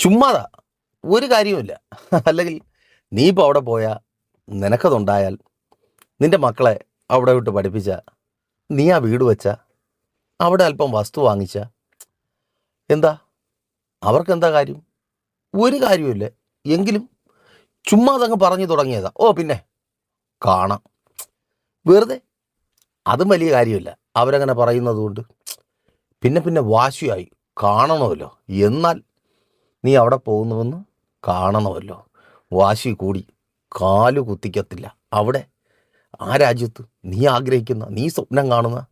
ചുമ്മാതാ. ഒരു കാര്യവുമില്ല. അല്ലെങ്കിൽ നീ ഇപ്പോൾ അവിടെ പോയാൽ നിനക്കതുണ്ടായാൽ നിന്റെ മക്കളെ അവിടെ വിട്ട് പഠിപ്പിച്ച നീ ആ വീട് വെച്ച അവിടെ അല്പം വസ്തു വാങ്ങിച്ച. എന്താ? അവർക്കെന്താ കാര്യം? ഒരു കാര്യമില്ല എങ്കിലും ചുമ്മാ അതങ്ങ് പറഞ്ഞു തുടങ്ങിയതാ. ഓ പിന്നെ? കാണാം. വെറുതെ? അതും വലിയ കാര്യമില്ല. അവരങ്ങനെ പറയുന്നത് കൊണ്ട് പിന്നെ പിന്നെ വാശിയായി. കാണണമല്ലോ. എന്നാൽ നീ അവിടെ പോകുന്നുവെന്ന് കാണണമല്ലോ. വാശി കൂടി. കാലു കുത്തിക്കത്തില്ല. അവിടെ? ആ രാജ്യത്ത്? നീ ആഗ്രഹിക്കുന്ന നീ സ്വപ്നം കാണുന്ന?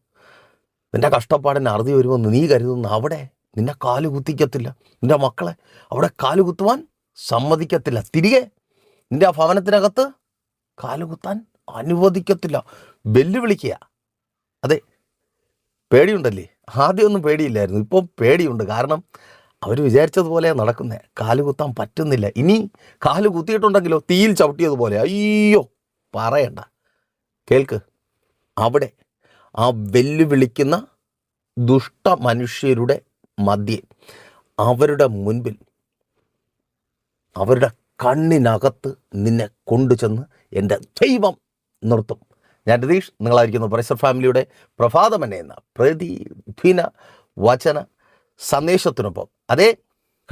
നിന്റെ കഷ്ടപ്പാടിന് അറുതി വരുമെന്ന് നീ കരുതുന്ന അവിടെ? നിന്നെ കാലു കുത്തിക്കത്തില്ല. നിന്റെ മക്കളെ അവിടെ കാലു കുത്തുവാൻ സമ്മതിക്കത്തില്ല. തിരികെ? നിന്റെ ആ ഭവനത്തിനകത്ത്? കാലു കുത്താൻ അനുവദിക്കത്തില്ല. വെല്ലുവിളിക്കുക. അതെ പേടിയുണ്ടല്ലേ? ആദ്യമൊന്നും പേടിയില്ലായിരുന്നു. ഇപ്പം പേടിയുണ്ട്. കാരണം അവർ വിചാരിച്ചതുപോലെ നടക്കുന്നേ. കാലുകുത്താൻ പറ്റുന്നില്ല. ഇനി കാൽ കുത്തിയിട്ടുണ്ടെങ്കിലോ തീയിൽ ചവിട്ടിയതുപോലെ. അയ്യോ പറയണ്ട. കേൾക്ക്. അവിടെ ആ വെല്ലുവിളിക്കുന്ന ദുഷ്ട മനുഷ്യരുടെ മധ്യേ അവരുടെ മുൻപിൽ അവരുടെ കണ്ണിനകത്ത് നിന്നെ കൊണ്ടുചെന്ന് എന്റെ ദൈവം നിർത്തും. ഞാൻ രതീഷ് നിങ്ങളായിരിക്കുന്നു പ്രൈസർ ഫാമിലിയുടെ പ്രഭാതമന്നെ എന്ന പ്രതിദിന വചന സന്ദേശത്തിനൊപ്പം. അതേ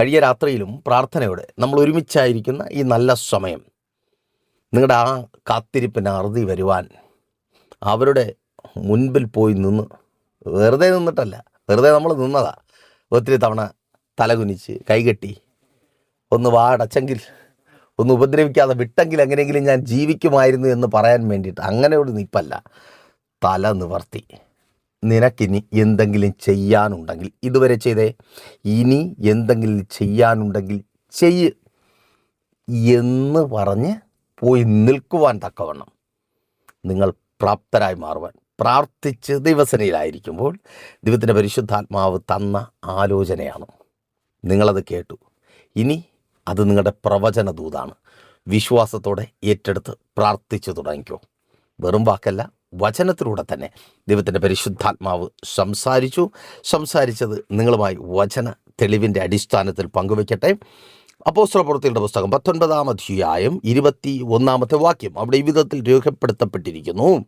കഴിഞ്ഞ രാത്രിയിലും പ്രാർത്ഥനയോടെ നമ്മൾ ഒരുമിച്ചായിരിക്കുന്ന ഈ നല്ല സമയം. നിങ്ങളുടെ ആ കാത്തിരിപ്പിന് അറുതി വരുവാൻ അവരുടെ മുൻപിൽ പോയി നിന്ന് വെറുതെ നിന്നിട്ടല്ല വെറുതെ നമ്മൾ നിന്നതാ. ഒത്തിരി തവണ തലകുനിച്ച് കൈകെട്ടി ഒന്ന് വാടച്ചെങ്കിൽ ഒന്ന് ഉപദ്രവിക്കാതെ വിട്ടെങ്കിൽ എങ്ങനെയെങ്കിലും ഞാൻ ജീവിക്കുമായിരുന്നു എന്ന് പറയാൻ വേണ്ടിയിട്ട് അങ്ങനെ ഒരു നിപ്പല്ല. തല നിവർത്തി. നിനക്കിനി എന്തെങ്കിലും ചെയ്യാനുണ്ടെങ്കിൽ ഇതുവരെ ചെയ്തേ. ഇനി എന്തെങ്കിലും ചെയ്യാനുണ്ടെങ്കിൽ ചെയ്യ്. എന്ന് പറഞ്ഞ് പോയി നിൽക്കുവാൻ തക്കവണ്ണം നിങ്ങൾ പ്രാപ്തരായി മാറുവാൻ. പ്രാർത്ഥിച്ച് ദിവസനയിലായിരിക്കുമ്പോൾ ദൈവത്തിന്റെ പരിശുദ്ധാത്മാവ് തന്ന ആലോചനയാണ്. നിങ്ങളത് കേട്ടു. ഇനി അത് നിങ്ങളുടെ പ്രവചന ദൂതാണ് വിശ്വാസത്തോടെ ഏറ്റെടുത്ത് പ്രാർത്ഥിച്ചു തുടങ്ങിക്കോ. വെറും വാക്കല്ല വചനത്തിലൂടെ തന്നെ ദൈവത്തിന്റെ പരിശുദ്ധാത്മാവ് സംസാരിച്ചു. സംസാരിച്ചത് നിങ്ങളുമായി വചന തെളിവിന്റെ അടിസ്ഥാനത്തിൽ പങ്കുവയ്ക്കട്ടെ. അപ്പോസ്ത്ര പ്രവൃത്തികളുടെ പുസ്തകം പത്തൊൻപതാം അധ്യായം ഇരുപത്തി ഒന്നാമത്തെ വാക്യം അവിടെ ഈ വിധത്തിൽ രേഖപ്പെടുത്തപ്പെട്ടിരിക്കുന്നു.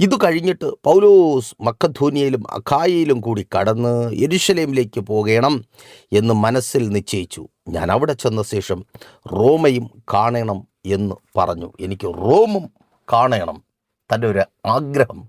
ഇത് കഴിഞ്ഞിട്ട് പൗലോസ് മക്കധൂനിയയിലും അഖായയിലും കൂടി കടന്ന് യെരുശലേമിലേക്ക് പോകണം എന്ന് മനസ്സിൽ നിശ്ചയിച്ചു. ഞാൻ അവിടെ ചെന്ന ശേഷം റോമയും കാണണം എന്ന് പറഞ്ഞു. എനിക്ക് റോമും കാണണം. തന്റെ ഒരു ആഗ്രഹം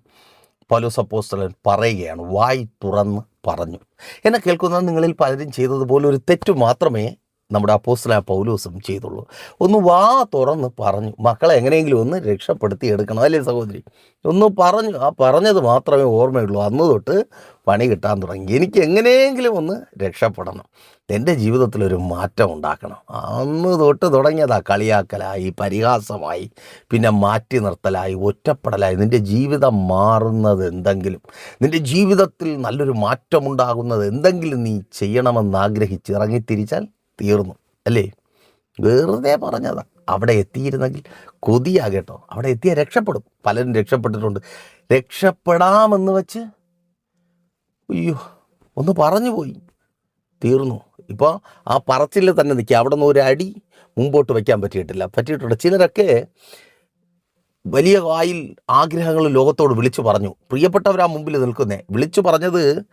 പൗലോസ് അപ്പോസ്തലൻ പറയുകയാണ് വായി തുറന്ന് പറഞ്ഞു. എന്നെ കേൾക്കുന്ന നിങ്ങളിൽ പലരും ചെയ്തതുപോലെ ഒരു തെറ്റ് മാത്രമേ നമ്മുടെ അപ്പോസ്റ്റല പൗലോസും ചെയ്തുള്ളൂ. ഒന്ന് വാ തുറന്ന് പറഞ്ഞു. മക്കളെ എങ്ങനെയെങ്കിലും ഒന്ന് രക്ഷപ്പെടുത്തി എടുക്കണം അല്ലേ സഹോദരി? ഒന്ന് പറഞ്ഞു. ആ പറഞ്ഞത് മാത്രമേ ഓർമ്മയുള്ളൂ. അന്ന് തൊട്ട് പണി കിട്ടാൻ തുടങ്ങി. എനിക്ക് എങ്ങനെയെങ്കിലും ഒന്ന് രക്ഷപ്പെടണം. എന്റെ ജീവിതത്തിലൊരു മാറ്റം ഉണ്ടാക്കണം. അന്ന് തൊട്ട് തുടങ്ങിയതാ കളിയാക്കലായി പരിഹാസമായി പിന്നെ മാറ്റി നിർത്തലായി ഒറ്റപ്പെടലായി. നിന്റെ ജീവിതം മാറുന്നത് എന്തെങ്കിലും നിന്റെ ജീവിതത്തിൽ നല്ലൊരു മാറ്റമുണ്ടാകുന്നത് എന്തെങ്കിലും നീ ചെയ്യണമെന്ന് ആഗ്രഹിച്ച് ഇറങ്ങിത്തിരിച്ചാൽ തീർന്നു അല്ലേ? വെറുതെ പറഞ്ഞതാ. അവിടെ എത്തിയിരുന്നെങ്കിൽ കൊതിയാ കേട്ടോ അവിടെ എത്തിയാൽ രക്ഷപ്പെടും. പലരും രക്ഷപ്പെട്ടിട്ടുണ്ട്. രക്ഷപ്പെടാമെന്ന് വെച്ച് അയ്യോ ഒന്ന് പറഞ്ഞു പോയി. തീർന്നു. ഇപ്പോൾ ആ പറച്ചിൽ തന്നെ നിൽക്കുക. അവിടെ നിന്ന് ഒരു അടി മുമ്പോട്ട് വയ്ക്കാൻ പറ്റിയിട്ടില്ല. പറ്റിയിട്ടുണ്ട്. ചിലരൊക്കെ വലിയ വായിൽ ആഗ്രഹങ്ങൾ ലോകത്തോട് വിളിച്ചു പറഞ്ഞു. പ്രിയപ്പെട്ടവരാ മുമ്പിൽ നിൽക്കുന്നേ. വിളിച്ചു പറഞ്ഞത്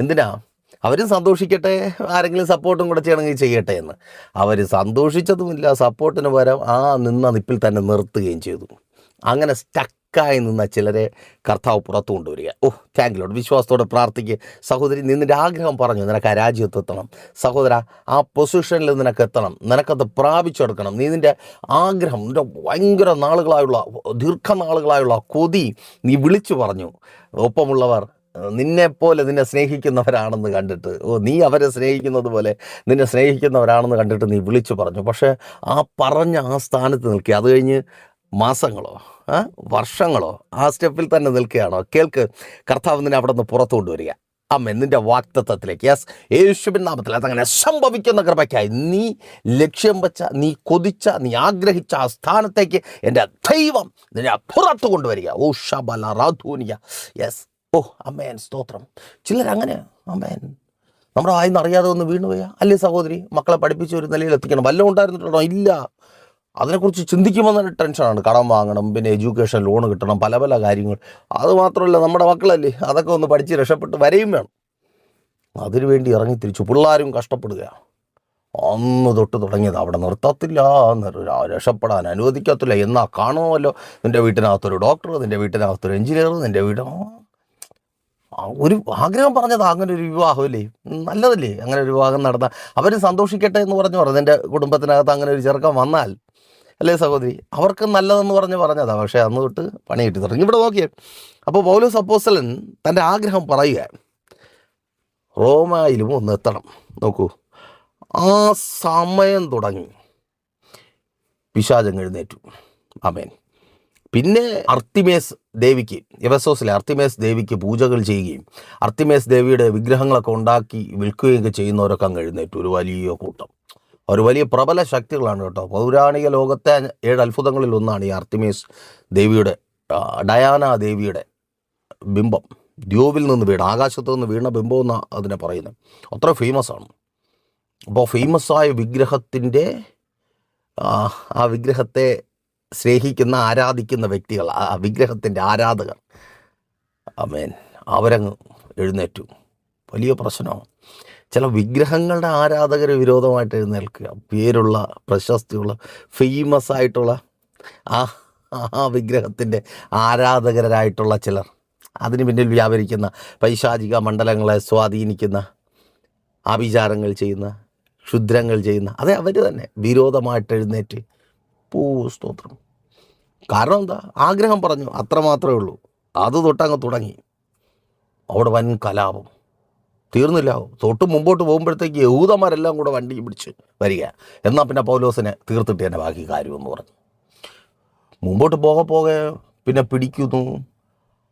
എന്തിനാ? അവരും സന്തോഷിക്കട്ടെ ആരെങ്കിലും സപ്പോർട്ടും കൂടെ ചെയ്യണമെങ്കിൽ ചെയ്യട്ടെ എന്ന്. അവർ സന്തോഷിച്ചതുമില്ല സപ്പോർട്ടിന് പകരം ആ നിന്ന നിപ്പിൽ തന്നെ നിർത്തുകയും ചെയ്തു. അങ്ങനെ സ്റ്റക്കായി നിന്ന ചിലരെ കർത്താവ് പുറത്തു കൊണ്ടുവരിക. ഓ താങ്ക് ലോഡ് വിശ്വാസത്തോടെ പ്രാർത്ഥിക്കുക സഹോദരി നിന്നിന്റെ ആഗ്രഹം പറഞ്ഞു നിനക്ക് ആ രാജ്യത്ത് എത്തണം. സഹോദര ആ പൊസിഷനിൽ നിനക്ക് എത്തണം. നിനക്കത് പ്രാപിച്ചെടുക്കണം. നീ നിന്റെ ആഗ്രഹം നിന്റെ ഭയങ്കര നാളുകളായുള്ള ദീർഘനാളുകളായുള്ള കൊതി നീ വിളിച്ചു പറഞ്ഞു. ഒപ്പമുള്ളവർ നിന്നെപ്പോലെ നിന്നെ സ്നേഹിക്കുന്നവരാണെന്ന് കണ്ടിട്ട് ഓ നീ അവരെ സ്നേഹിക്കുന്നത് പോലെ നിന്നെ സ്നേഹിക്കുന്നവരാണെന്ന് കണ്ടിട്ട് നീ വിളിച്ചു പറഞ്ഞു. പക്ഷേ ആ പറഞ്ഞ ആ സ്ഥാനത്ത് നിൽക്കുക. അത് കഴിഞ്ഞ് മാസങ്ങളോ വർഷങ്ങളോ ആ സ്റ്റെപ്പിൽ തന്നെ നിൽക്കുകയാണോ? കേൾക്ക് കർത്താവ് നിന്നെ അവിടെ നിന്ന് പുറത്തു കൊണ്ടുവരിക. അമ്മ നിന്റെ വാക്തത്വത്തിലേക്ക് യെസ്. യേശുബിൻ നാമത്തിൽ അതങ്ങനെ സംഭവിക്കുന്ന കൃപയ്ക്കായി. നീ ലക്ഷ്യം വെച്ച നീ കൊതിച്ച നീ ആഗ്രഹിച്ച ആ സ്ഥാനത്തേക്ക് എന്റെ ദൈവം നിന്നെ പുറത്തു കൊണ്ടുവരിക. ഓ റാധൂനിയ യെസ്. ഓ അമ്മേൻ സ്തോത്രം. ചിലരങ്ങനെ അമ്മേൻ നമ്മുടെ വായിന്ന് അറിയാതെ ഒന്ന് വീണു പോയാ? അല്ലേ സഹോദരി? മക്കളെ പഠിപ്പിച്ച് ഒരു നിലയിൽ എത്തിക്കണം. വല്ലതും ഉണ്ടായിരുന്നിട്ടുണ്ടോ? ഇല്ല. അതിനെക്കുറിച്ച് ചിന്തിക്കുമ്പോൾ തന്നെ ടെൻഷനാണ് കടം വാങ്ങണം പിന്നെ എഡ്യൂക്കേഷൻ ലോൺ കിട്ടണം പല പല കാര്യങ്ങൾ. അത് മാത്രമല്ല നമ്മുടെ മക്കളല്ലേ? അതൊക്കെ ഒന്ന് പഠിച്ച് രക്ഷപ്പെട്ട് വരെയും വേണം. അതിനു വേണ്ടി ഇറങ്ങി തിരിച്ചു. പിള്ളേരും കഷ്ടപ്പെടുക അന്ന് തൊട്ട് തുടങ്ങിയത് അവിടെ നിർത്തത്തില്ല. നിർ- രക്ഷപ്പെടാൻ അനുവദിക്കത്തില്ല. എന്നാ കാണുമല്ലോ? നിന്റെ വീട്ടിനകത്തൊരു ഡോക്ടർ നിന്റെ വീട്ടിനകത്തൊരു എഞ്ചിനീയർ നിന്റെ വീട് ആ, ആ, ഒരു ആഗ്രഹം പറഞ്ഞത് അങ്ങനെ ഒരു വിവാഹമല്ലേ? നല്ലതല്ലേ അങ്ങനെ ഒരു വിവാഹം നടന്ന? അവർ സന്തോഷിക്കട്ടെ എന്ന് പറഞ്ഞു പറഞ്ഞു. എന്റെ കുടുംബത്തിനകത്ത് അങ്ങനെ ഒരു ചെറുക്കം വന്നാൽ അല്ലേ സഹോദരി? അവർക്ക് നല്ലതെന്ന് പറഞ്ഞ് പറഞ്ഞതാ. പക്ഷേ അന്ന് തൊട്ട് പണി കിട്ടി തുടങ്ങി. ഇവിടെ നോക്കിയേ. അപ്പോൾ പൗലോസ് അപ്പോസ്തലൻ തന്റെ ആഗ്രഹം പറയുക. റോമായിലും ഒന്ന് എത്തണം. നോക്കൂ. ആ സമയം തുടങ്ങി. പിശാചം എഴുന്നേറ്റു. അമേൻ പിന്നെ അർത്തിമേസ് ദേവിക്ക് എവസോസിലെ അർത്തിമേസ് ദേവിക്ക് പൂജകൾ ചെയ്യുകയും അർത്തിമേസ് ദേവിയുടെ വിഗ്രഹങ്ങളൊക്കെ ഉണ്ടാക്കി വിൽക്കുകയൊക്കെ ചെയ്യുന്നവരൊക്കെ അങ്ങ് എഴുന്നേറ്റ്. ഒരു വലിയ കൂട്ടം. ഒരു വലിയ പ്രബല ശക്തികളാണ് കേട്ടോ. പൗരാണിക ലോകത്തെ ഏഴ് അത്ഭുതങ്ങളിൽ ഒന്നാണ് ഈ അർത്തിമേസ് ദേവിയുടെ ഡയാന ദേവിയുടെ ബിംബം. ദ്യോവിൽ നിന്ന് വീണ ആകാശത്ത് നിന്ന് വീണ ബിംബം എന്നാണ് അതിനെ പറയുന്നത്. അത്ര ഫേമസ് ആണ്. അപ്പോൾ ഫേമസ് ആയ വിഗ്രഹത്തിന്റെ ആ വിഗ്രഹത്തെ സ്നേഹിക്കുന്ന ആരാധിക്കുന്ന വ്യക്തികൾ ആ വിഗ്രഹത്തിന്റെ ആരാധകർ. അമേൻ അവരങ്ങ് എഴുന്നേറ്റു. വലിയ പ്രശ്നമാണ്. ചില വിഗ്രഹങ്ങളുടെ ആരാധകർ വിരോധമായിട്ട് എഴുന്നേൽക്കുക. പേരുള്ള പ്രശസ്തിയുള്ള ഫേമസ് ആയിട്ടുള്ള ആ ആ വിഗ്രഹത്തിന്റെ ആരാധകരായിട്ടുള്ള ചിലർ. അതിന് പിന്നിൽ വ്യാപരിക്കുന്ന പൈശാചിക മണ്ഡലങ്ങളെ സ്വാധീനിക്കുന്ന ആഭിചാരങ്ങൾ ചെയ്യുന്ന ക്ഷുദ്രങ്ങൾ ചെയ്യുന്ന അതെ അവർ തന്നെ വിരോധമായിട്ട് എഴുന്നേറ്റ് പൂ സ്തോത്രം കാരണം എന്താ? ആഗ്രഹം പറഞ്ഞു അത്ര മാത്രമേ ഉള്ളൂ. അത് തൊട്ടങ്ങ് തുടങ്ങി. അവിടെ വൻ കലാപം. തീർന്നില്ല. തൊട്ട് മുമ്പോട്ട് പോകുമ്പോഴത്തേക്ക് യഹൂദന്മാരെല്ലാം കൂടെ വണ്ടി പിടിച്ച് വരിക. എന്നാൽ പിന്നെ പൗലോസിനെ തീർത്തിട്ട് തന്നെ ബാക്കി കാര്യമെന്ന് പറഞ്ഞു. മുമ്പോട്ട് പോകെ പോകെ പിന്നെ പിടിക്കുന്നു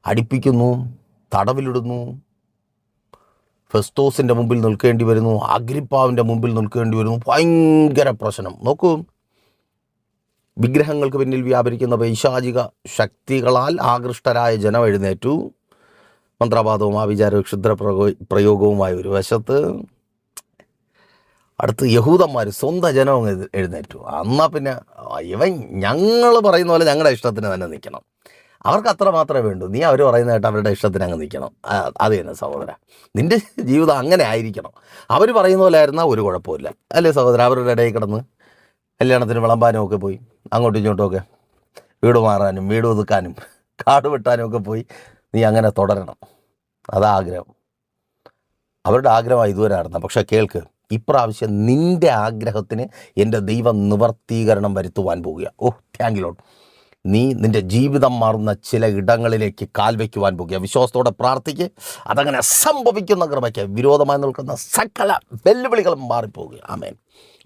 അടിപ്പിക്കുന്നു തടവിലിടുന്നു. ഫെസ്തോസിന്റെ മുമ്പിൽ നിൽക്കേണ്ടി വരുന്നു അഗ്രിപ്പാവിന്റെ മുമ്പിൽ നിൽക്കേണ്ടി വരുന്നു. ഭയങ്കര പ്രശ്നം. നോക്കൂ വിഗ്രഹങ്ങൾക്ക് പിന്നിൽ വ്യാപരിക്കുന്ന പൈശാചിക ശക്തികളാൽ ആകൃഷ്ടരായ ജനം എഴുന്നേറ്റു. മന്ത്രവാദവും ആവിചാര ക്ഷുദ്ര പ്രയോഗവുമായ ഒരു വശത്ത് അടുത്ത് യഹൂദന്മാർ സ്വന്തം ജനവും എഴുന്നേറ്റു. എന്നാൽ പിന്നെ ഇവൻ ഞങ്ങൾ പറയുന്ന പോലെ ഞങ്ങളുടെ ഇഷ്ടത്തിന് തന്നെ നിൽക്കണം. അവർക്ക് അത്ര മാത്രമേ വേണ്ടൂ. നീ അവർ പറയുന്നതായിട്ട് അവരുടെ ഇഷ്ടത്തിന് അങ്ങ് നിൽക്കണം. അത് തന്നെ സഹോദര. നിന്റെ ജീവിതം അങ്ങനെ ആയിരിക്കണം. അവർ പറയുന്ന പോലെ ആയിരുന്നാൽ ഒരു കുഴപ്പമില്ല അല്ലേ സഹോദര? അവരുടെ ഇടയിൽ കിടന്ന് കല്യാണത്തിന് വിളമ്പാനും ഒക്കെ പോയി. അങ്ങോട്ടും ഇങ്ങോട്ടും ഒക്കെ വീട് മാറാനും വീട് ഒതുക്കാനും കാട് വെട്ടാനും ഒക്കെ പോയി നീ അങ്ങനെ തുടരണം. അതാ ആഗ്രഹം. അവരുടെ ആഗ്രഹമായി ഇതുവരെ നടന്ന പക്ഷേ കേൾക്ക് ഇപ്രാവശ്യം നിന്റെ ആഗ്രഹത്തിന് എന്റെ ദൈവ നിവർത്തീകരണം വരുത്തുവാൻ പോവുക ഓ താങ്ക് ലോഡ് നീ നിന്റെ ജീവിതം മാറുന്ന ചില ഇടങ്ങളിലേക്ക് കാൽ വയ്ക്കുവാൻ പോകുക വിശ്വാസത്തോടെ പ്രാർത്ഥിക്ക്. അതങ്ങനെ സംഭവിക്കുന്ന കൃപയ്ക്ക് വിരോധമായി നിൽക്കുന്ന സകല വെല്ലുവിളികളും മാറിപ്പോവുക ആമേൻ.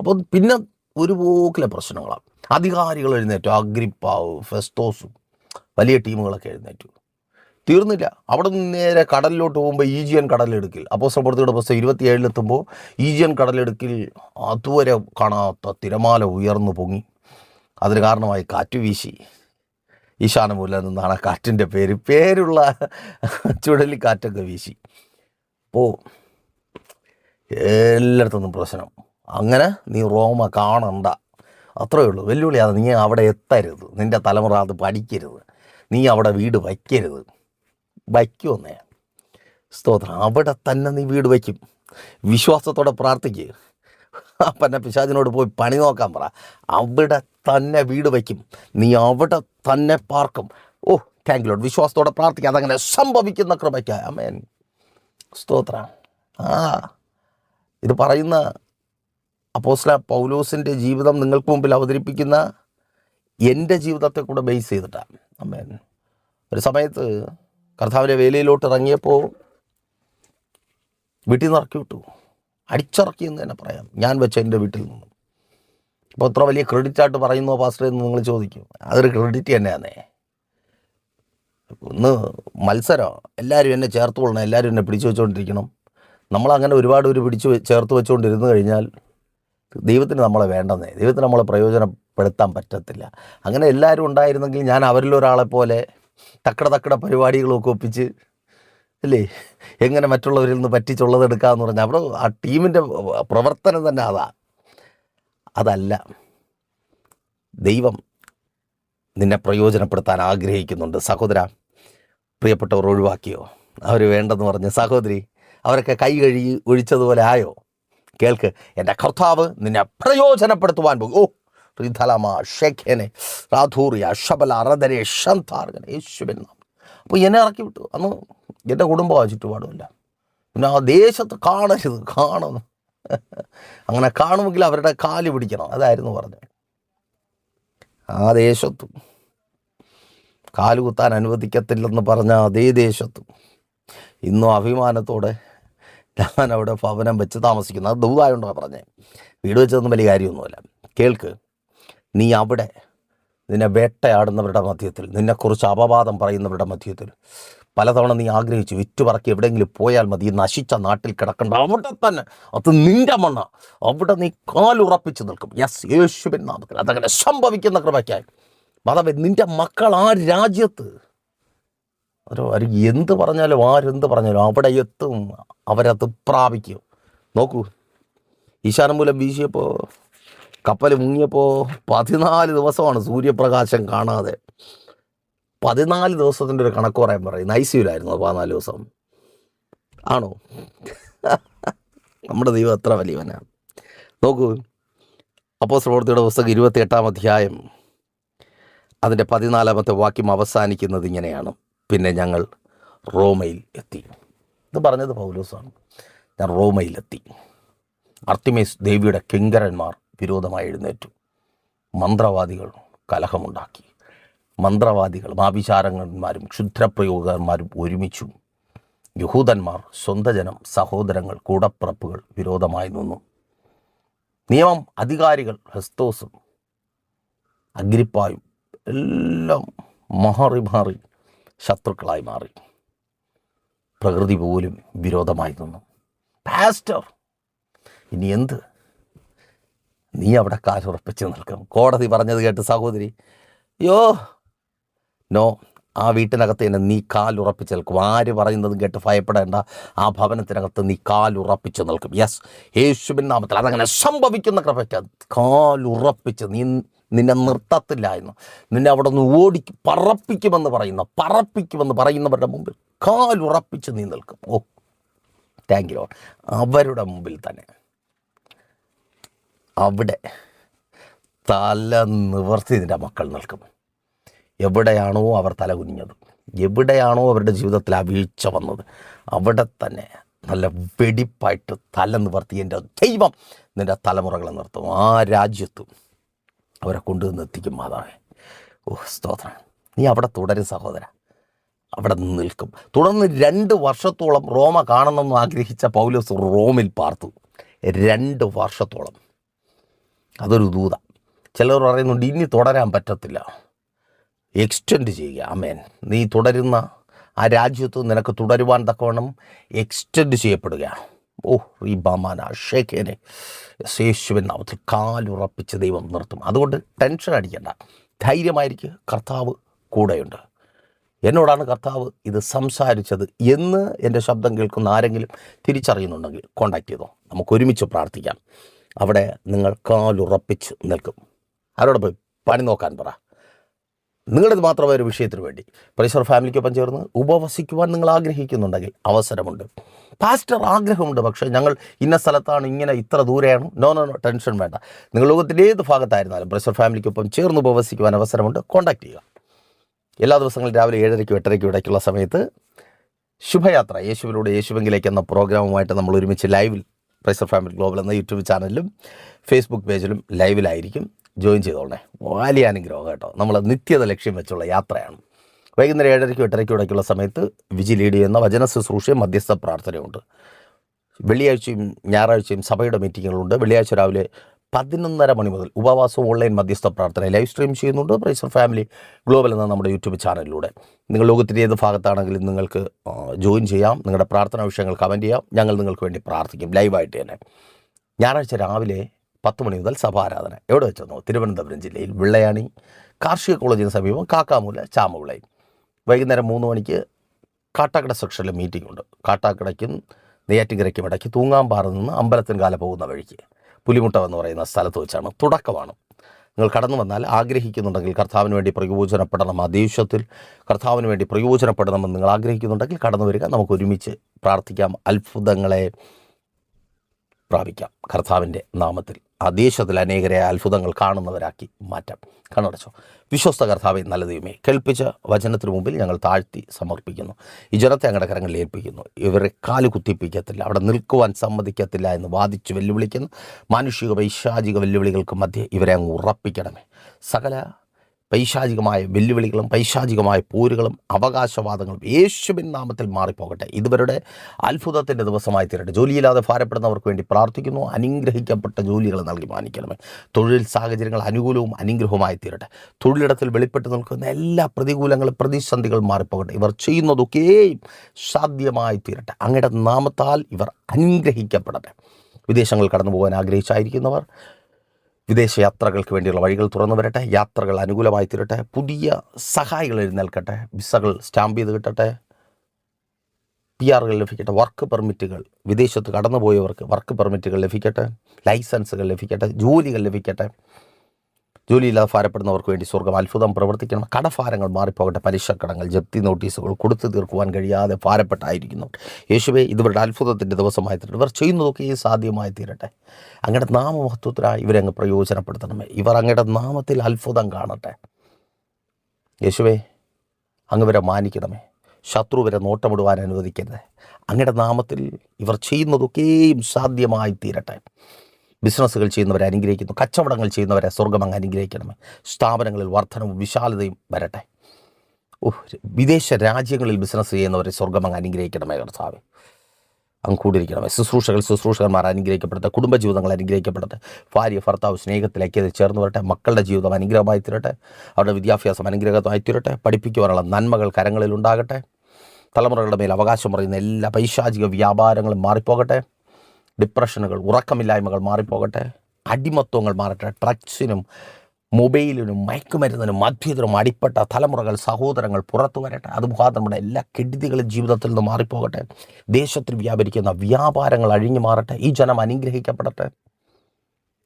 അപ്പോൾ പിന്നെ ഒരു പോക്കിലെ പ്രശ്നങ്ങളാണ് അധികാരികൾ എഴുന്നേറ്റു. അഗ്രിപ്പാവ് ഫെസ്റ്റോസും വലിയ ടീമുകളൊക്കെ എഴുന്നേറ്റു. തീർന്നില്ല. അവിടെ നിന്ന് നേരെ കടലിലോട്ട് പോകുമ്പോൾ ഈജിയൻ കടലെടുക്കിൽ. അപ്പോസ്തലപ്രവൃത്തിയുടെ പുസ്തകം ഇരുപത്തിയേഴിലെത്തുമ്പോൾ ഈജിയൻ കടലെടുക്കിൽ അതുവരെ കാണാത്ത തിരമാല ഉയർന്നു പൊങ്ങി. അതിന് കാരണമായി കാറ്റ് വീശി. ഈശാനമൂല നിന്നാണ് കാറ്റിന്റെ പേര്. പേരുള്ള ചുഴലിക്കാറ്റൊക്കെ വീശി. അപ്പോൾ എല്ലായിടത്തുനിന്നും പ്രശ്നം. അങ്ങനെ നീ റോമ കാണണ്ട. അത്രയേ ഉള്ളൂ. വെല്ലുവിളിയാണ് നീ അവിടെ എത്തരുത്. നിന്റെ തലമുറ അത് പഠിക്കരുത്. നീ അവിടെ വീട് വയ്ക്കരുത്. വയ്ക്കുമെന്നേ സ്തോത്രം. അവിടെ തന്നെ നീ വീട് വയ്ക്കും. വിശ്വാസത്തോടെ പ്രാർത്ഥിക്കുക അപ്പന്നെ പിശാചിനോട് പോയി പണി നോക്കാൻ പറ. അവിടെ തന്നെ വീട് വയ്ക്കും. നീ അവിടെ തന്നെ പാർക്കും. ഓ താങ്ക് ലോഡ് വിശ്വാസത്തോടെ പ്രാർത്ഥിക്കുക അതങ്ങനെ സംഭവിക്കുന്ന കൃപയ്ക്ക് അമേൻ സ്തോത്രം. ആ ഇത് പറയുന്ന അപ്പോസ്ല പൗലോസിന്റെ ജീവിതം നിങ്ങൾക്ക് മുമ്പിൽ അവതരിപ്പിക്കുന്ന എന്റെ ജീവിതത്തെ കൂടെ ബേസ് ചെയ്തിട്ടാണ്. അമ്മേൻ ഒരു സമയത്ത് കർത്താവിന്റെ വേലയിലോട്ട് ഇറങ്ങിയപ്പോൾ വീട്ടിൽ നിന്ന് ഇറക്കി വിട്ടു. അടിച്ചിറക്കി എന്ന് തന്നെ പറയാം. ഞാൻ വെച്ച എന്റെ വീട്ടിൽ നിന്നും. അപ്പോൾ ഇത്ര വലിയ ക്രെഡിറ്റ് ആയിട്ട് പറയുന്നോ പാസ്റ്റർ എന്ന് നിങ്ങൾ ചോദിക്കും. അതൊരു ക്രെഡിറ്റ് തന്നെയാണേ ഒന്ന് മത്സരം. എല്ലാവരും എന്നെ ചേർത്ത് കൊള്ളണം. എല്ലാവരും എന്നെ പിടിച്ചു വെച്ചുകൊണ്ടിരിക്കണം നമ്മളങ്ങനെ ഒരുപാട് ഒരു പിടിച്ച് ചേർത്ത് വെച്ചുകൊണ്ടിരുന്നു കഴിഞ്ഞാൽ ദൈവത്തിന് നമ്മളെ വേണ്ടെന്നേ. ദൈവത്തിന് നമ്മളെ പ്രയോജനപ്പെടുത്താൻ പറ്റത്തില്ല. അങ്ങനെ എല്ലാവരും ഉണ്ടായിരുന്നെങ്കിൽ ഞാൻ അവരിലൊരാളെ പോലെ തക്കട തക്കട പരിപാടികളൊക്കെ ഒപ്പിച്ച് അല്ലേ? എങ്ങനെ മറ്റുള്ളവരിൽ നിന്ന് പറ്റിച്ചുള്ളത് എടുക്കാമെന്ന് പറഞ്ഞാൽ അവിടെ ആ ടീമിന്റെ പ്രവർത്തനം തന്നെ അതാ. അതല്ല. ദൈവം നിന്നെ പ്രയോജനപ്പെടുത്താൻ ആഗ്രഹിക്കുന്നുണ്ട്. സഹോദര പ്രിയപ്പെട്ടവർ ഒഴിവാക്കിയോ? അവർ വേണ്ടെന്ന് പറഞ്ഞ് സഹോദരി അവരൊക്കെ കൈ കഴുകി ഒഴിച്ചതുപോലെ ആയോ? കേൾക്ക്. എന്റെ കർത്താവ് നിന്നെ പ്രയോജനപ്പെടുത്തുവാൻ പോകും. ഓ റിധലമ ഷെഖേനെ റാധൂറിയ ഷബല റദരെ ഷന്താർഗനെ യേശുവിൻ നാമം അപ്പോൾ എന്നെ ഇറക്കി വിട്ടു. അന്ന് എന്റെ കുടുംബം ആ ചുറ്റുപാടുമില്ല പിന്നെ ആ ദേശത്ത് കാണരുത് കാണുന്നു അങ്ങനെ കാണുമെങ്കിൽ അവരുടെ കാൽ പിടിക്കണം. അതായിരുന്നു പറഞ്ഞത്. ആ ദേശത്തും കാലുകുത്താൻ അനുവദിക്കത്തില്ലെന്ന് പറഞ്ഞ അതേ ദേശത്തും ഇന്നും അഭിമാനത്തോടെ ഞാൻ അവിടെ ഭവനം വെച്ച് താമസിക്കുന്നു. അത് ദൂതായോണ്ടാണ് പറഞ്ഞത് വീട് വെച്ചതൊന്നും വലിയ കാര്യമൊന്നുമില്ല. കേൾക്ക് നീ അവിടെ നിന്നെ വേട്ടയാടുന്നവരുടെ മധ്യത്തിൽ നിന്നെക്കുറിച്ച് അപവാദം പറയുന്നവരുടെ മധ്യത്തിൽ പലതവണ നീ ആഗ്രഹിച്ചു വിറ്റുപറക്കി എവിടെയെങ്കിലും പോയാൽ മതി നശിച്ച നാട്ടിൽ കിടക്കണ്ട. അവിടെ തന്നെ അത് നിന്റെ മണ്ണ. അവിടെ നീ കാലുറപ്പിച്ച് നിൽക്കും. യെസ് യേശുവിൻ നാമത്തിൽ. അതങ്ങനെ സംഭവിക്കുന്ന കൃപയ്ക്കായി. മതവേ നിന്റെ മക്കൾ ആ രാജ്യത്ത് ഒരു അവർ എന്ത് പറഞ്ഞാലും ആരെന്ത് പറഞ്ഞാലും അവിടെ എത്തും അവരത് പ്രാപിക്കും. നോക്കൂ ഈശാനം മൂലം വീശിയപ്പോൾ കപ്പൽ മുങ്ങിയപ്പോൾ പതിനാല് ദിവസമാണ് സൂര്യപ്രകാശം കാണാതെ. പതിനാല് ദിവസത്തിന്റെ ഒരു കണക്ക് പറയാൻ പറയും. നൈസിയിലായിരുന്നു സിയിലായിരുന്നു പതിനാല് ദിവസം. ആണോ? നമ്മുടെ ദൈവം എത്ര വലിയവനാണ് നോക്കൂ അപ്പോൾ പ്രവൃത്തിയുടെ പുസ്തകം ഇരുപത്തി എട്ടാം അധ്യായം അതിന്റെ പതിനാലാമത്തെ വാക്യം അവസാനിക്കുന്നത് ഇങ്ങനെയാണ്. പിന്നെ ഞങ്ങൾ റോമയിൽ എത്തി. ഇത് പറഞ്ഞത് പൗലോസാണ്. ഞാൻ റോമയിലെത്തി അർത്തിമേസ് ദേവിയുടെ കിങ്കരന്മാർ വിരോധമായി എഴുന്നേറ്റു. മന്ത്രവാദികൾ കലഹമുണ്ടാക്കി. മന്ത്രവാദികൾ ആഭിചാരകന്മാരും ക്ഷുദ്രപ്രയോഗന്മാരും ഒരുമിച്ചു. യഹൂദന്മാർ സ്വന്തജനം സഹോദരങ്ങൾ കൂടപ്പിറപ്പുകൾ വിരോധമായി നിന്നു. നിയമം അധികാരികൾ ഹെസ്തോസും അഗ്രിപ്പായും എല്ലാം മാറി മാറി ശത്രുക്കളായി മാറി. പ്രകൃതി പോലും വിരോധമായി നിന്നു. പാസ്റ്റർ ഇനി എന്ത്? നീ അവിടെ കാലുറപ്പിച്ച് നിൽക്കും കോടതി പറഞ്ഞത് കേട്ട് സഹോദരി യോ നോ ആ വീട്ടിനകത്ത് തന്നെ നീ കാലുറപ്പിച്ച് നിൽക്കും. ആര് പറയുന്നതും കേട്ട് ഭയപ്പെടേണ്ട. ആ ഭവനത്തിനകത്ത് നീ കാലുറപ്പിച്ച് നിൽക്കും. യെസ് യേശുവിൻ നാമത്തിൽ അതങ്ങനെ സംഭവിക്കുന്ന കൃപയ്ക്ക് കാലുറപ്പിച്ച് നീ നിന്നെ നിർത്തത്തില്ല എന്ന് നിന്നെ അവിടെ നിന്ന് ഓടി പറപ്പിക്കുമെന്ന് പറയുന്ന പറപ്പിക്കുമെന്ന് പറയുന്നവരുടെ മുമ്പിൽ കാലുറപ്പിച്ച് നീ നിൽക്കും. ഓ താങ്ക് യു അവരുടെ മുമ്പിൽ തന്നെ. അവിടെ തല നിവർത്തി നിന്റെ മക്കൾ നിൽക്കും. എവിടെയാണോ അവർ തല കുനിഞ്ഞത് എവിടെയാണോ അവരുടെ ജീവിതത്തിൽ ആ വീഴ്ച വന്നത് അവിടെ തന്നെ നല്ല വെടിപ്പായിട്ട് തല നിവർത്തി എന്റെ ദൈവം നിന്റെ തലമുറകളെ നിർത്തും. ആ രാജ്യത്തും അവരെ കൊണ്ടുവന്ന് എത്തിക്കും മാതാവേ. ഓ സ്തോത്രം. നീ അവിടെ തുടരും സഹോദര. അവിടെ നിൽക്കും. തുടർന്ന് രണ്ട് വർഷത്തോളം റോമ കാണണമെന്ന് ആഗ്രഹിച്ച പൗലോസ് റോമിൽ പാർത്തു. രണ്ട് വർഷത്തോളം. അതൊരു ദൂത. ചിലർ പറയുന്നുണ്ട് ഇനി തുടരാൻ പറ്റത്തില്ല. എക്സ്റ്റെൻഡ് ചെയ്യുക. അമേൻ നീ തുടരുന്ന ആ രാജ്യത്ത് നിനക്ക് തുടരുവാൻ തക്കവണ്ണം എക്സ്റ്റെൻഡ് ചെയ്യപ്പെടുക. ഓ ഈ ബാമാന ഷേഖേനെ. യേശുവിൻ നാമത്തിൽ കാലുറപ്പിച്ച് ദൈവം നിർത്തും. അതുകൊണ്ട് ടെൻഷൻ അടിക്കണ്ട. ധൈര്യമായിരിക്കും. കർത്താവ് കൂടെയുണ്ട്. എന്നോടാണ് കർത്താവ് ഇത് സംസാരിച്ചത് എന്ന് എന്റെ ശബ്ദം കേൾക്കുന്ന ആരെങ്കിലും തിരിച്ചറിയുന്നുണ്ടെങ്കിൽ കോണ്ടാക്ട് ചെയ്തോ. നമുക്ക് ഒരുമിച്ച് പ്രാർത്ഥിക്കാം. അവിടെ നിങ്ങൾ കാലുറപ്പിച്ച് നിൽക്കും. അവരോട് പോയി? പണി നോക്കാൻ പറ. നിങ്ങളിത് മാത്രമായ ഒരു വിഷയത്തിന് വേണ്ടി പ്രൈസർ ഫാമിലിക്കൊപ്പം ചേർന്ന് ഉപവസിക്കുവാൻ നിങ്ങൾ ആഗ്രഹിക്കുന്നുണ്ടെങ്കിൽ അവസരമുണ്ട്. പാസ്റ്റർ ആഗ്രഹമുണ്ട് പക്ഷേ ഞങ്ങൾ ഇന്ന സ്ഥലത്താണ് ഇങ്ങനെ ഇത്ര ദൂരെയാണ്. നോ നോ നോ ടെൻഷൻ വേണ്ട. നിങ്ങൾ ലോകത്തിന്റെ ഏത് ഭാഗത്തായിരുന്നാലും പ്രൈസർ ഫാമിലിക്കൊപ്പം ചേർന്ന് ഉപവസിക്കുവാൻ അവസരമുണ്ട്. കോൺടാക്ട് ചെയ്യുക. എല്ലാ ദിവസങ്ങളും രാവിലെ ഏഴരയ്ക്കും എട്ടരയ്ക്കും ഇടയ്ക്കുള്ള സമയത്ത് ശുഭയാത്ര. യേശുവിലൂടെ യേശുവെങ്കിലേക്ക് എന്ന പ്രോഗ്രാമുമായിട്ട് നമ്മൾ ഒരുമിച്ച് ലൈവിൽ പ്രൈസർ ഫാമിലി ഗ്ലോബൽ എന്ന യൂട്യൂബ് ചാനലിലും ഫേസ്ബുക്ക് പേജിലും ലൈവിലായിരിക്കും. ജോയിൻ ചെയ്തോളണേ. വലിയ അനുഗ്രഹം കേട്ടോ. നമ്മൾ നിത്യത ലക്ഷ്യം വെച്ചുള്ള യാത്രയാണ്. വൈകുന്നേരം ഏഴരയ്ക്കും എട്ടരയ്ക്കും ഇടയ്ക്കുള്ള സമയത്ത് വിജി ലീഡ് ചെയ്യുന്ന വചന ശുശ്രൂഷയും മധ്യസ്ഥ പ്രാർത്ഥനയുണ്ട് വെള്ളിയാഴ്ചയും ഞായറാഴ്ചയും സഭയുടെ മീറ്റിങ്ങുകളുണ്ട്. വെള്ളിയാഴ്ച രാവിലെ പതിനൊന്നര മണി മുതൽ ഉപവാസവും ഓൺലൈൻ മധ്യസ്ഥ പ്രാർത്ഥന ലൈവ് സ്ട്രീം ചെയ്യുന്നുണ്ട്. പ്രൈസർ ഫാമിലി ഗ്ലോബൽ എന്ന നമ്മുടെ യൂട്യൂബ് ചാനലിലൂടെ. നിങ്ങൾ ലോകത്തിന്റെ ഏത് ഭാഗത്താണെങ്കിലും നിങ്ങൾക്ക് ജോയിൻ ചെയ്യാം. നിങ്ങളുടെ പ്രാർത്ഥനാ വിഷയങ്ങൾ കമന്റ് ചെയ്യാം. ഞങ്ങൾ നിങ്ങൾക്ക് വേണ്ടി പ്രാർത്ഥിക്കും ലൈവായിട്ട് തന്നെ. ഞായറാഴ്ച രാവിലെ പത്ത് മണി മുതൽ സഭാരാധന. എവിടെ വെച്ചെന്നോ തിരുവനന്തപുരം ജില്ലയിൽ വെള്ളയാണി കാർഷിക കോളേജിന് സമീപം കാക്കാമൂല ചാമവിളയിൽ വൈകുന്നേരം മൂന്ന് മണിക്ക് കാട്ടാക്കട സെക്ഷനിൽ മീറ്റിംഗ് ഉണ്ട്. കാട്ടാക്കടയ്ക്കും നെയ്യാറ്റിങ്കരയ്ക്കും ഇടയ്ക്ക് തൂങ്ങാമ്പാറ നിന്ന് അമ്പലത്തിൻകാല പോകുന്ന വഴിക്ക്. പുലിമുട്ട എന്ന് പറയുന്ന സ്ഥലത്ത് വെച്ചാണ് തുടക്കമാണ്. നിങ്ങൾ കടന്നു വന്നാൽ ആഗ്രഹിക്കുന്നുണ്ടെങ്കിൽ കർത്താവിന് വേണ്ടി പ്രയോജനപ്പെടണം. ആ ദേശത്തിൽ കർത്താവിന് വേണ്ടി പ്രയോജനപ്പെടണമെന്ന് നിങ്ങൾ ആഗ്രഹിക്കുന്നുണ്ടെങ്കിൽ കടന്നു വരിക. നമുക്ക് ഒരുമിച്ച് പ്രാർത്ഥിക്കാം. അത്ഭുതങ്ങളെ പ്രാപിക്കാം. കർത്താവിന്റെ നാമത്തിൽ ആ ദേശത്തിൽ അനേകരെ അത്ഭുതങ്ങൾ കാണുന്നവരാക്കി മാറ്റാം. കണ്ണടച്ചോ. വിശ്വസ്ത കർത്താവെ നല്ല ദൈവമേ കേൾപ്പിച്ച വചനത്തിന് മുമ്പിൽ ഞങ്ങൾ താഴ്ത്തി സമർപ്പിക്കുന്നു. ഈ ജനത്തെ ഞങ്ങളുടെ കരങ്ങളിൽ ഏൽപ്പിക്കുന്നു. ഇവരെ കാൽ കുത്തിപ്പിക്കത്തില്ല. അവിടെ നിൽക്കുവാൻ സമ്മതിക്കത്തില്ല എന്ന് വാദിച്ച് വെല്ലുവിളിക്കുന്നു. മാനുഷിക വൈശാചിക വെല്ലുവിളികൾക്ക് മധ്യേ ഇവരെ അങ്ങ് ഉറപ്പിക്കണമേ. സകല പൈശാചികമായ വെല്ലുവിളികളും പൈശാചികമായ പോരുകളും അവകാശവാദങ്ങളും യേശുവിൻ നാമത്തിൽ മാറിപ്പോകട്ടെ. ഇതുവരുടെ അത്ഭുതത്തിന്റെ ദിവസമായി തീരട്ടെ. ജോലിയില്ലാതെ ഭാരപ്പെടുന്നവർക്ക് വേണ്ടി പ്രാർത്ഥിക്കുന്നു. അനുഗ്രഹിക്കപ്പെട്ട ജോലികൾ നൽകി മാനിക്കണമേ. തൊഴിൽ സാഹചര്യങ്ങൾ അനുകൂലവും അനുഗ്രഹവുമായി തീരട്ടെ. തൊഴിലിടത്തിൽ വെളിപ്പെട്ട് നിൽക്കുന്ന എല്ലാ പ്രതികൂലങ്ങളും പ്രതിസന്ധികളും മാറിപ്പോകട്ടെ. ഇവർ ചെയ്യുന്നതൊക്കെയും സാധ്യമായി തീരട്ടെ. അങ്ങയുടെ നാമത്താൽ ഇവർ അനുഗ്രഹിക്കപ്പെടട്ടെ. വിദേശങ്ങൾ കടന്നു പോകാൻ ആഗ്രഹിച്ചായിരിക്കുന്നവർ വിദേശ യാത്രകൾക്ക് വേണ്ടിയുള്ള വഴികൾ തുറന്നു വരട്ടെ യാത്രകൾ അനുകൂലമായി തീരട്ടെ പുതിയ സഹായികൾ എഴുന്നേൽക്കട്ടെ വിസകൾ സ്റ്റാമ്പ് ചെയ്ത് കിട്ടട്ടെ പി ആറുകൾ ലഭിക്കട്ടെ വർക്ക് പെർമിറ്റുകൾ വിദേശത്ത് കടന്നുപോയവർക്ക് വർക്ക് പെർമിറ്റുകൾ ലഭിക്കട്ടെ ലൈസൻസുകൾ ലഭിക്കട്ടെ ജോലികൾ ലഭിക്കട്ടെ. ജോലിയില്ലാതെ ഭാരപ്പെടുന്നവർക്ക് വേണ്ടി സ്വർഗം അത്ഭുതം പ്രവർത്തിക്കണം. കടഭാരങ്ങൾ മാറിപ്പോകട്ടെ. പലിശക്കടങ്ങൾ ജപ്തി നോട്ടീസുകൾ കൊടുത്തു തീർക്കുവാൻ കഴിയാതെ ഭാരപ്പെട്ടായിരിക്കുന്നു. യേശുവെ ഇതുവരുടെ അത്ഭുതത്തിന്റെ ദിവസമായി തീരട്ടെ. ഇവർ ചെയ്യുന്നതൊക്കെ സാധ്യമായി തീരട്ടെ. അങ്ങയുടെ നാമമഹത്വത്തിനായി ഇവരെ അങ്ങ് പ്രയോജനപ്പെടുത്തണമേ. ഇവർ അങ്ങയുടെ നാമത്തിൽ അത്ഭുതം കാണട്ടെ. യേശുവേ അങ്ങ് വരെ മാനിക്കണമേ. ശത്രു വരെ നോട്ടമിടുവാൻ അനുവദിക്കരുത്. അങ്ങയുടെ നാമത്തിൽ ഇവർ ചെയ്യുന്നതൊക്കെയും സാധ്യമായി തീരട്ടെ. ബിസിനസ്സുകൾ ചെയ്യുന്നവരെ അനുഗ്രഹിക്കുന്നു. കച്ചവടങ്ങൾ ചെയ്യുന്നവരെ സ്വർഗം അങ്ങ് അനുഗ്രഹിക്കണമേ. സ്ഥാപനങ്ങളിൽ വർധനവും വിശാലതയും വരട്ടെ. ഓ വിദേശ രാജ്യങ്ങളിൽ ബിസിനസ് ചെയ്യുന്നവരെ സ്വർഗം അങ്ങ് അനുഗ്രഹിക്കണമേ കർത്താവ്. അങ്ങ് കൂടിയിരിക്കണമേ. ശുശ്രൂഷകൾ ശുശ്രൂഷകന്മാർ അനുഗ്രഹിക്കപ്പെടട്ടെ. കുടുംബജീവിതങ്ങൾ അനുഗ്രഹിക്കപ്പെടട്ടെ. ഭാര്യ ഭർത്താവ് സ്നേഹത്തിലേക്ക് ചേർന്ന് വരട്ടെ. മക്കളുടെ ജീവിതം അനുഗ്രഹമായി തീരട്ടെ. അവരുടെ വിദ്യാഭ്യാസം അനുഗ്രഹമായി തീരട്ടെ. പഠിപ്പിക്കുവാനുള്ള നന്മകൾ കരങ്ങളിൽ ഉണ്ടാകട്ടെ. തലമുറകളുടെ മേൽ അവകാശം പറയുന്ന എല്ലാ പൈശാചിക വ്യാപാരങ്ങളും മാറിപ്പോകട്ടെ. ഡിപ്രഷനുകൾ ഉറക്കമില്ലായ്മകൾ മാറിപ്പോകട്ടെ. അടിമത്വങ്ങൾ മാറട്ടെ. ഡ്രഗ്സിനും മൊബൈലിനും മയക്കുമരുന്നിനും മദ്യത്തിനും അടിപ്പെട്ട തലമുറകൾ സഹോദരങ്ങൾ പുറത്തു വരട്ടെ. അത് നമ്മുടെ എല്ലാ കെടുതികളും ജീവിതത്തിൽ നിന്ന് മാറിപ്പോകട്ടെ. ദേശത്തിൽ വ്യാപരിക്കുന്ന വ്യാപാരങ്ങൾ അഴിഞ്ഞു മാറട്ടെ. ഈ ജനം അനുഗ്രഹിക്കപ്പെടട്ടെ.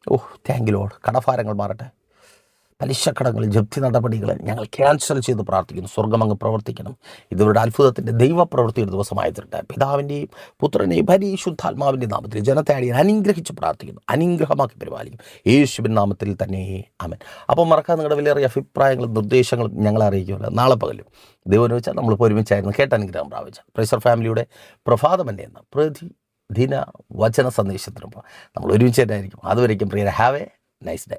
Oh thank Lord. കടഭാരങ്ങൾ മാറട്ടെ. പലിശക്കടങ്ങൾ ജപ്തി നടപടികൾ ഞങ്ങൾ ക്യാൻസൽ ചെയ്ത് പ്രാർത്ഥിക്കുന്നു. സ്വർഗം അങ്ങ് പ്രവർത്തിക്കണം. ഇവരുടെ അത്ഭുതത്തിന്റെ ദൈവപ്രവൃത്തിയുടെ ദിവസമായി തീരട്ടെ പിതാവിന്റെയും പുത്രനെയും പരിശുദ്ധാത്മാവിന്റെ നാമത്തിൽ ജനത്തെ അടിയൻ അനുഗ്രഹിച്ച് പ്രാർത്ഥിക്കുന്നു. അനുഗ്രഹമാക്കി പരിപാലിക്കും. യേശുവിൻ നാമത്തിൽ തന്നെ. ആമൻ. അപ്പോൾ മറക്കാതെ നിങ്ങളുടെ വിലയേറിയ അഭിപ്രായങ്ങളും നിർദ്ദേശങ്ങളും ഞങ്ങൾ അറിയിക്കുമല്ലോ. നാളെ പകലും ദൈവം വെച്ചാൽ നമ്മളിപ്പോൾ ഒരുമിച്ചായിരുന്നു കേട്ട അനുഗ്രഹം പ്രാപിച്ച പ്രൈസർ ഫാമിലിയുടെ പ്രഭാതമന്നെ എന്ന പ്രതിദിന വചന സന്ദേശത്തിനുമ്പോൾ നമ്മൾ ഒരുമിച്ച് തന്നെ ആയിരിക്കും. അതുവരേക്കും പ്രിയരെ have a nice day